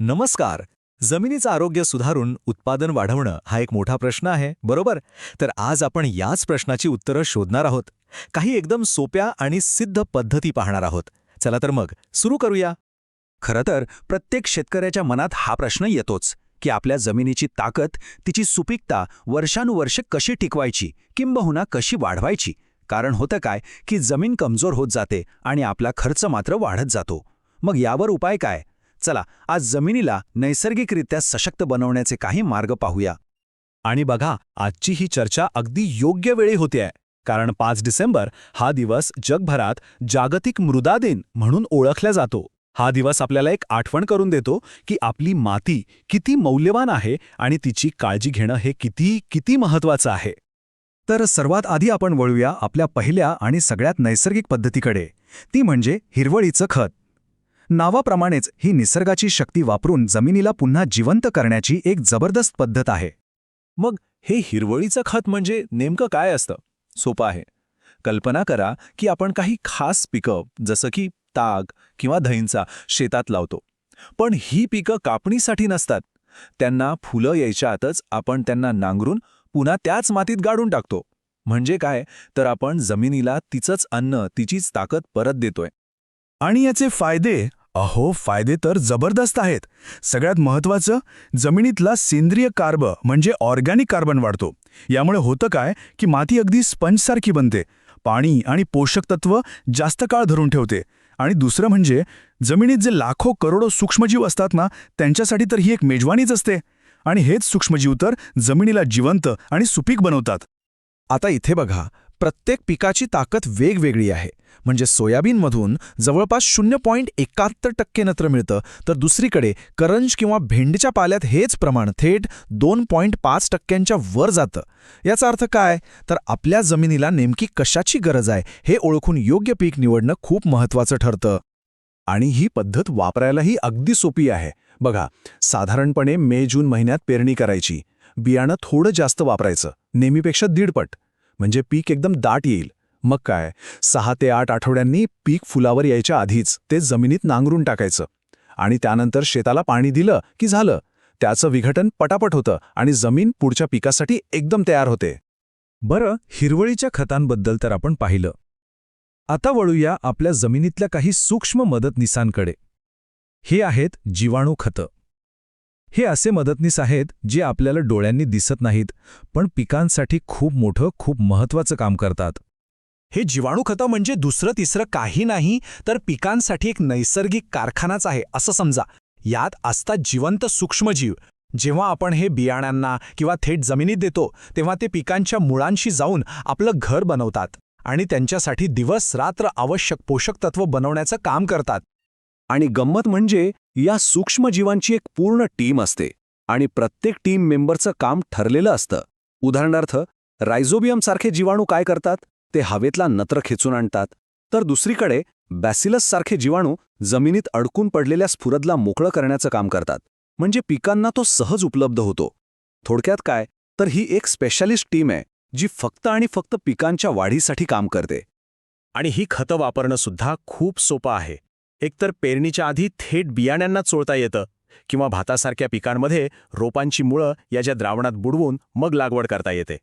नमस्कार. जमिनीचं आरोग्य सुधारून उत्पादन वाढवणं हा एक मोठा प्रश्न आहे बरोबर? तर आज आपण याच प्रश्नाची उत्तरं शोधणार आहोत. काही एकदम सोप्या आणि सिद्ध पद्धती पाहणार आहोत. चला तर मग सुरू करूया. खरं तर प्रत्येक शेतकऱ्याच्या मनात हा प्रश्न येतोच की आपल्या जमिनीची ताकद तिची सुपीकता वर्षानुवर्षे कशी टिकवायची किंबहुना कशी वाढवायची? कारण होतं काय की जमीन कमजोर होत जाते आणि आपला खर्च मात्र वाढत जातो. मग यावर उपाय काय? चला आज जमिनीला नैसर्गिकरित्या सशक्त बनवण्याचे काही मार्ग पाहूया. आणि बघा आजची ही चर्चा अगदी योग्य वेळी होतीये कारण पाच डिसेंबर हा दिवस जगभरात जागतिक मृदा दिन म्हणून ओळखला जातो. हा दिवस आपल्याला एक आठवण करून देतो की आपली माती किती मौल्यवान आहे आणि तिची काळजी घेणं हे किती किती महत्वाचं आहे. तर सर्वात आधी आपण वळूया आपल्या पहिल्या आणि सगळ्यात नैसर्गिक पद्धतीकडे. ती म्हणजे हिरवळीचं खत. नावाप्रमाणेच ही निसर्गाची शक्ती वापरून जमिनीला पुन्हा जिवंत करण्याची एक जबरदस्त पद्धत आहे. मग हे हिरवळीचं खत म्हणजे नेमकं काय असतं? सोपं आहे. कल्पना करा की आपण काही खास पिकं जसं की ताग किंवा दहींचा शेतात लावतो. पण ही पिकं कापणीसाठी नसतात. त्यांना फुलं यायच्या आतच आपण त्यांना नांगरून पुन्हा त्याच मातीत गाडून टाकतो. म्हणजे काय? तर आपण जमिनीला तिचंच अन्न तिचीच ताकद परत देतोय. आणि याचे फायदे अहो फायदे तर जबरदस्त आहेत. सगळ्यात महत्त्वाचं जमिनीतला सेंद्रिय कार्ब म्हणजे ऑर्गॅनिक कार्बन वाढतो. यामुळे होतं काय की माती अगदी स्पंजसारखी बनते. पाणी आणि पोषक तत्व जास्त काळ धरून ठेवते. आणि दुसरं म्हणजे जमिनीत जे लाखो करोडो सूक्ष्मजीव असतात ना त्यांच्यासाठी तर ही एक मेजवानीच असते. आणि हेच सूक्ष्मजीव तर जमिनीला जिवंत आणि सुपीक बनवतात. आता इथे बघा प्रत्येक पिकाची ताकद वेगवेगळी आहे. म्हणजे सोयाबीनमधून जवळपास शून्य पॉईंट एकाहत्तर टक्के नत्र मिळतं. तर दुसरीकडे करंज किंवा भेंडीच्या पाल्यात हेच प्रमाण थेट दोन पॉईंट पाच टक्क्यांच्या वर जातं. याचा अर्थ काय? तर आपल्या जमिनीला नेमकी कशाची गरज आहे? हे ओळखून योग्य पीक निवडणं खूप महत्त्वाचं ठरतं. आणि ही पद्धत वापरायलाही अगदी सोपी आहे. बघा साधारणपणे मे जून महिन्यात पेरणी करायची. बियाणं थोडं जास्त वापरायचं. नेहमीपेक्षा दीडपट. म्हणजे पीक एकदम दाट येईल. मग काय? सहा ते आठ आठवड्यांनी पीक फुलावर यायच्या आधीच ते जमिनीत नांगरून टाकायचं. आणि त्यानंतर शेताला पाणी दिलं की झालं. त्याचं विघटन पटापट होतं आणि जमीन पुढच्या पिकासाठी एकदम तयार होते. बरं हिरवळीच्या खतांबद्दल तर आपण पाहिलं. आता वळूया आपल्या जमिनीतल्या काही सूक्ष्म मदतनिसांकडे हे आहेत जीवाणू खतं. हे असे मदतनीस आहेत जे आपल्याला डोळ्यांनी दिसत नाहीत पण पिकांसाठी खूप मोठं खूप महत्त्वाचं काम करतात. हे जीवाणू खतं म्हणजे दुसरं तिसरं काही नाही तर पिकांसाठी एक नैसर्गिक कारखानाच आहे असं समजा. यात असतात जिवंत सूक्ष्मजीव. जेव्हा आपण हे बियाण्यांना किंवा थेट जमिनीत देतो तेव्हा ते पिकांच्या मुळांशी जाऊन आपलं घर बनवतात आणि त्यांच्यासाठी दिवस रात्र आवश्यक पोषक तत्व बनवण्याचं काम करतात. आणि गंमत म्हणजे या सूक्ष्मजीवांची एक पूर्ण टीम असते आणि प्रत्येक टीम मेंबरचं काम ठरलेलं असतं. उदाहरणार्थ रायझोबियम सारखे जीवाणू काय करतात? ते हवेतला नत्र खेचून आणतात. तर दुसरीकडे बॅसिलससारखे जीवाणू जमिनीत अडकून पडलेल्या स्फुरदला मोकळं करण्याचं काम करतात. म्हणजे पिकांना तो सहज उपलब्ध होतो. थोडक्यात काय? तर ही एक स्पेशालिस्ट टीम आहे जी फक्त आणि फक्त पिकांच्या वाढीसाठी काम करते. आणि ही खतं वापरणं सुद्धा खूप सोपं आहे. एकतर पेरणीच्या आधी थेट बियाण्यांना चोळता येतं किंवा भातासारख्या पिकांमध्ये रोपांची मुळं या ज्या द्रावणात बुडवून मग लागवड करता येते.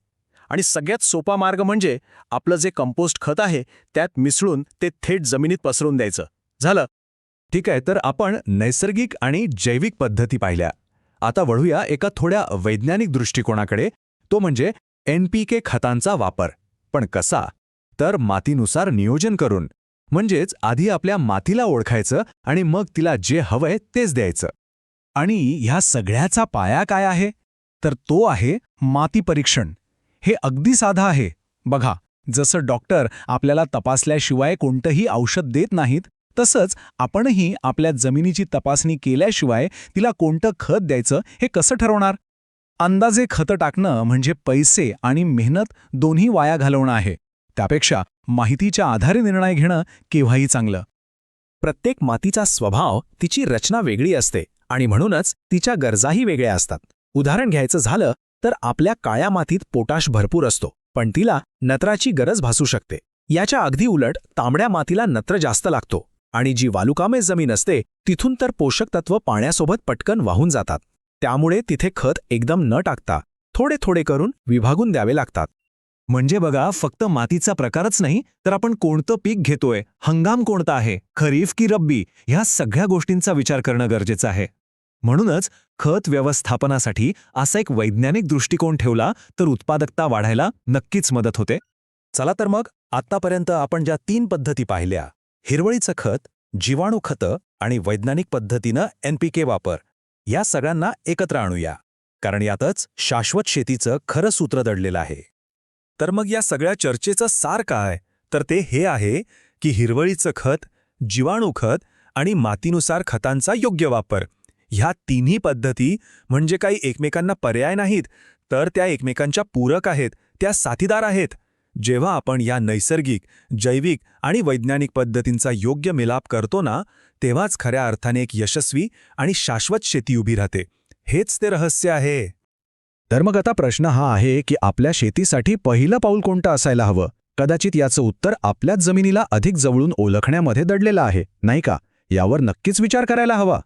आणि सगळ्यात सोपा मार्ग म्हणजे आपलं जे कंपोस्ट खत आहे त्यात मिसळून ते थेट जमिनीत पसरून द्यायचं. झालं? ठीक आहे तर आपण नैसर्गिक आणि जैविक पद्धती पाहिल्या. आता वळूया एका थोड्या वैज्ञानिक दृष्टिकोनाकडे. तो म्हणजे एनपीके खतांचा वापर. पण कसा? तर मातीनुसार नियोजन करून. म्हणजेच आधी आपल्या मातीला ओळखायचं आणि मग तिला जे हवंय तेच द्यायचं. आणि ह्या सगळ्याचा पाया काय आहे? तर तो आहे माती परीक्षण. हे अगदी साधं आहे. बघा जसं डॉक्टर आपल्याला तपासल्याशिवाय कोणतंही औषध देत नाहीत तसंच आपणही आपल्या जमिनीची तपासणी केल्याशिवाय तिला कोणतं खत द्यायचं हे कसं ठरवणार? अंदाजे खतं टाकणं म्हणजे पैसे आणि मेहनत दोन्ही वाया घालवणं आहे. त्यापेक्षा माहितीच्या आधारे निर्णय घेणं केव्हाही चांगलं. प्रत्येक मातीचा स्वभाव तिची रचना वेगळी असते आणि म्हणूनच तिच्या गरजाही वेगळ्या असतात. उदाहरण घ्यायचं झालं तर आपल्या काळ्या मातीत पोटाश भरपूर असतो पण तिला नत्राची गरज भासू शकते. याच्या अगदी उलट तांबड्या मातीला नत्र जास्त लागतो आणि जी वालुकामय जमीन असते तिथून तर पोषक तत्व पाण्यासोबत पटकन वाहून जातात. त्यामुळे तिथे खत एकदम न टाकता थोडे थोडे करून विभागून द्यावे लागतात. म्हणजे बघा फक्त मातीचा प्रकारच नाही तर आपण कोणतं पीक घेतोय? हंगाम कोणता आहे? खरीफ की रब्बी? ह्या सगळ्या गोष्टींचा विचार करणं गरजेचं आहे. म्हणूनच खत व्यवस्थापनासाठी असा एक वैज्ञानिक दृष्टिकोन ठेवला तर उत्पादकता वाढायला नक्कीच मदत होते. चला तर मग आतापर्यंत आपण ज्या तीन पद्धती पाहिल्या हिरवळीचं खत जीवाणू खतं आणि वैज्ञानिक पद्धतीनं एनपीके वापर या सगळ्यांना एकत्र आणूया. कारण यातच शाश्वत शेतीचं खरं सूत्र दडलेलं आहे. तर मग या सगळ्या चर्चेचं सार काय? तर ते हे आहे की हिरवळीचं खत जीवाणू खत आणि मातीनुसार खतांचा योग्य वापर. ह्या तिन्ही पद्धती म्हणजे काही एकमेकांना पर्याय नाहीत तर त्या एकमेकांच्या पूरक आहेत त्या साथीदार आहेत. जेव्हा आपण या नैसर्गिक जैविक आणि वैज्ञानिक पद्धतींचा योग्य मिलाप करतो ना तेव्हाच खऱ्या अर्थाने एक यशस्वी आणि शाश्वत शेती उभी राहते. हेच ते रहस्य आहे. तर मग आता प्रश्न हा आहे की आपल्या शेतीसाठी पहिलं पाऊल कोणतं असायला हवं? कदाचित याचं उत्तर आपल्याच जमिनीला अधिक जवळून ओळखण्यामध्ये दडलेलं आहे नाही का? यावर नक्कीच विचार करायला हवा.